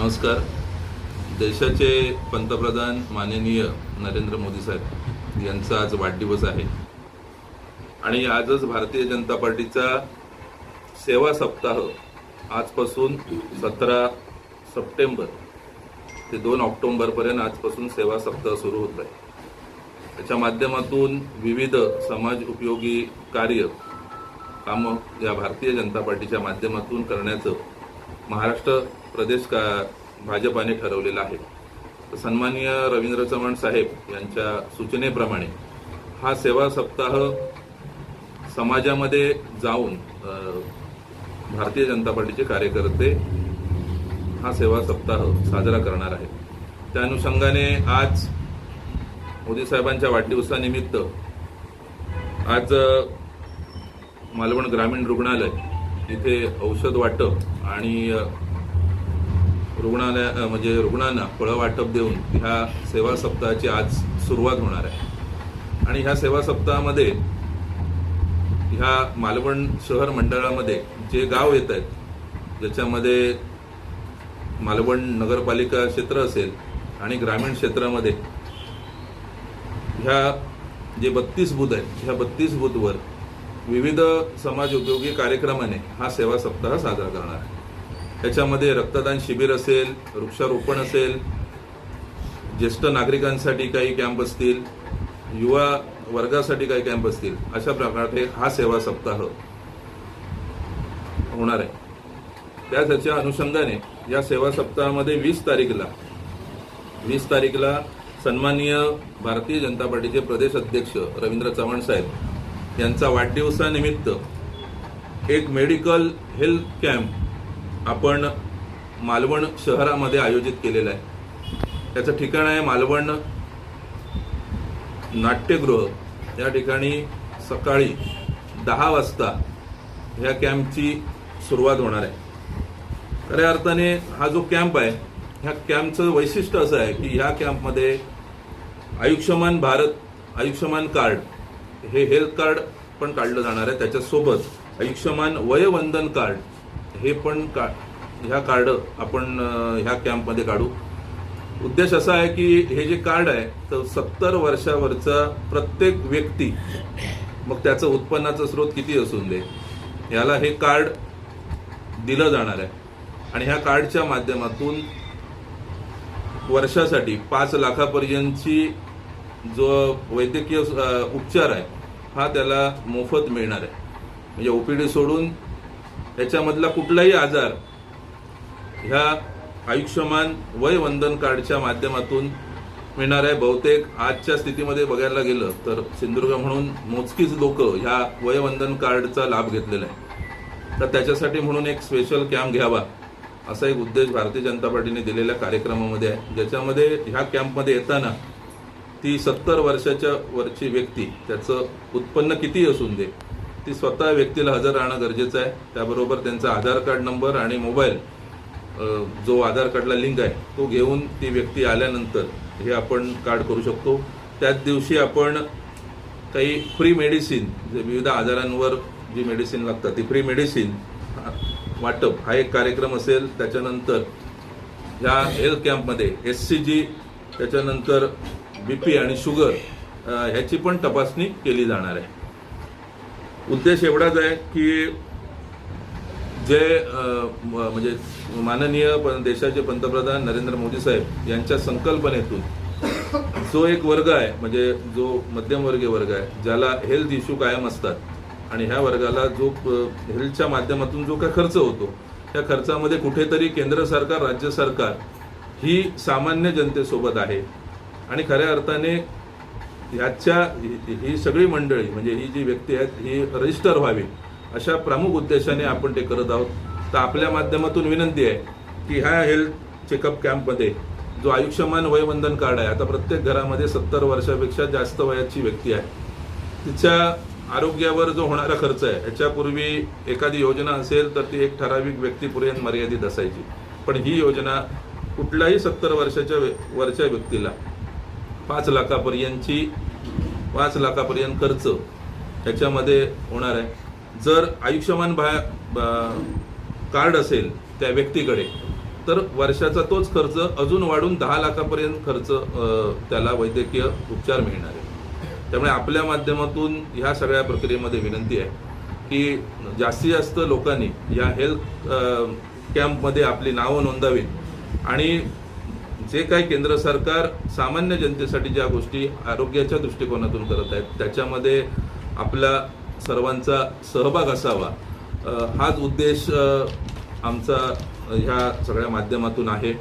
नमस्कार. देशाचे पंतप्रधान माननीय नरेंद्र मोदी साहेब यांचा आज वाढदिवस आहे. आणि आजच भारतीय जनता पार्टीचा सेवा सप्ताह आजपासून सतरा सप्टेंबर ते दोन ऑक्टोंबरपर्यंत आजपासून सेवा सप्ताह सुरू होत आहे. त्याच्या माध्यमातून विविध समाज उपयोगी कार्य कामं या भारतीय जनता पार्टीच्या माध्यमातून करण्याचं महाराष्ट्र प्रदेश का भाजपाने ठरवलेला आहे. तर सन्माननीय रवींद्र चव्हाण साहेब यांच्या सूचनेप्रमाणे हा सेवा सप्ताह समाजामध्ये जाऊन भारतीय जनता पार्टीचे कार्यकर्ते हा सेवा सप्ताह साजरा करणार आहेत. त्या अनुषंगाने आज मोदी साहेबांच्या वाढदिवसानिमित्त आज मालवण ग्रामीण रुग्णालय तिथे औषध वाटप आणि रुग्णालया रुग्णालय म्हणजे रुग्णांना फळं वाटप देऊन ह्या सेवा सप्ताहाची आज सुरुवात होणार आहे. आणि ह्या सेवा सप्ताहामध्ये ह्या मालवण शहर मंडळामध्ये जे गाव येत आहेत ज्याच्यामध्ये मालवण नगरपालिका क्षेत्र असेल आणि ग्रामीण क्षेत्रामध्ये ह्या जे बत्तीस बूथ आहेत ह्या बत्तीस बूथवर विविध समाज उपयोगी कार्यक्रमाने हा सेवा सप्ताह साजरा करणार आहे. त्याच्यामध्ये रक्तदान शिबिर असेल वृक्षारोपण असेल ज्येष्ठ नागरिकांसाठी काही कॅम्प असतील युवा वर्गासाठी काही कॅम्प असतील अशा प्रकारे हा सेवा सप्ताह होणार आहे. त्या त्याच्या अनुषंगाने या सेवा सप्ताहामध्ये वीस तारीखला वीस तारीखला सन्माननीय भारतीय जनता पार्टीचे प्रदेश अध्यक्ष रवींद्र चव्हाण साहेब यांचा वाढदिवसानिमित्त एक मेडिकल हेल्थ कॅम्प आपण मालवण शहरामध्ये आयोजित केलेला आहे. त्याचं ठिकाण आहे मालवण नाट्यगृह. या ठिकाणी सकाळी दहा वाजता ह्या कॅम्पची सुरुवात होणार आहे. खऱ्या अर्थाने हा जो कॅम्प आहे ह्या कॅम्पचं वैशिष्ट्य असं आहे की ह्या कॅम्पमध्ये आयुष्यमान भारत आयुष्यमान कार्ड हे हेल्थ कार्ड पण काढलं जाणार आहे. त्याच्यासोबत आयुष्यमान वयवंदन कार्ड हे पण का ह्या कार्ड आपण ह्या कॅम्पमध्ये काढू. उद्देश असा आहे की हे जे कार्ड आहे तर सत्तर वर्षावरचा प्रत्येक व्यक्ती मग त्याचं उत्पन्नाचा स्रोत किती असून दे याला हे कार्ड दिलं जाणार आहे. आणि ह्या कार्डच्या माध्यमातून वर्षासाठी पाच लाखापर्यंतची जो वैद्यकीय उपचार आहे हा त्याला मोफत मिळणार आहे. म्हणजे ओपीडी सोडून त्याच्यामधला कुठलाही आजार ह्या आयुष्यमान वयवंदन कार्डच्या माध्यमातून मिळणार आहे. बहुतेक आजच्या स्थितीमध्ये बघायला गेलं तर सिंधुदुर्ग म्हणून मोजकीच लोक ह्या वयवंदन कार्डचा लाभ घेतलेला आहे. तर त्याच्यासाठी म्हणून एक स्पेशल कॅम्प घ्यावा असा एक उद्देश भारतीय जनता पार्टीने दिलेल्या कार्यक्रमामध्ये आहे. ज्याच्यामध्ये ह्या कॅम्पमध्ये येताना ती सत्तर वर्षाच्या वरची व्यक्ती त्याचं उत्पन्न किती असून दे ती स्वतः व्यक्तीला हजर राहणं गरजेचं आहे. त्याबरोबर त्यांचा आधार कार्ड नंबर आणि मोबाईल जो आधार कार्डला लिंक आहे तो घेऊन ती व्यक्ती आल्यानंतर हे आपण कार्ड करू शकतो. त्याच दिवशी आपण काही फ्री मेडिसिन जे विविध आजारांवर जी मेडिसिन लागतात ती फ्री मेडिसिन वाटप हा एक कार्यक्रम असेल. त्याच्यानंतर ह्या हेल्थ कॅम्पमध्ये एस सी जी त्याच्यानंतर बी पी आणि शुगर ह्याची पण तपासणी केली जाणार आहे. उद्देश एवढाच आहे की जे म्हणजे माननीय देशाचे पंतप्रधान नरेंद्र मोदी साहेब यांच्या संकल्पनेतून जो एक वर्ग आहे म्हणजे जो मध्यमवर्गीय वर्ग आहे ज्याला हेल्थ इश्यू कायम असतात आणि ह्या वर्गाला जो हेल्थच्या माध्यमातून जो काय खर्च होतो त्या खर्चामध्ये कुठेतरी केंद्र सरकार राज्य सरकार ही सामान्य जनतेसोबत आहे. आणि खऱ्या अर्थाने ह्याच्या ही- सगळी मंडळी म्हणजे ही जी व्यक्ती आहेत ही रजिस्टर व्हावी अशा प्रमुख उद्देशाने आपण ते करत आहोत. तर आपल्या माध्यमातून विनंती आहे की ह्या हेल्थ चेकअप कॅम्पमध्ये जो आयुष्यमान वयवंदन कार्ड आहे आता प्रत्येक घरामध्ये सत्तर वर्षापेक्षा जास्त वयाची व्यक्ती आहे तिच्या आरोग्यावर जो होणारा खर्च आहे याच्यापूर्वी एखादी योजना असेल तर ती एक ठराविक व्यक्तीपर्यंत मर्यादित असायची. पण ही योजना कुठल्याही सत्तर वर्षाच्या वरच्या व्यक्तीला पाच लाखापर्यंतची पाच लाखापर्यंत खर्च त्याच्यामध्ये होणार आहे. जर आयुष्यमान भा बा- कार्ड असेल त्या व्यक्तीकडे तर वर्षाचा तोच खर्च अजून वाढून दहा लाखापर्यंत खर्च त्याला वैद्यकीय उपचार मिळणार आहे. त्यामुळे आपल्या माध्यमातून ह्या सगळ्या प्रक्रियेमध्ये विनंती आहे की जास्तीत जास्त लोकांनी या हेल्थ कॅम्पमध्ये आपली नावं नोंदावीत आणि जे काही केंद्र सरकार सामान्य जनतेसाठी ज्या गोष्टी आरोग्याच्या दृष्टिकोनातून करत आहेत त्याच्यामध्ये आपला सर्वांचा सहभाग असावा हाच उद्देश आमचा ह्या सगळ्या माध्यमातून आहे.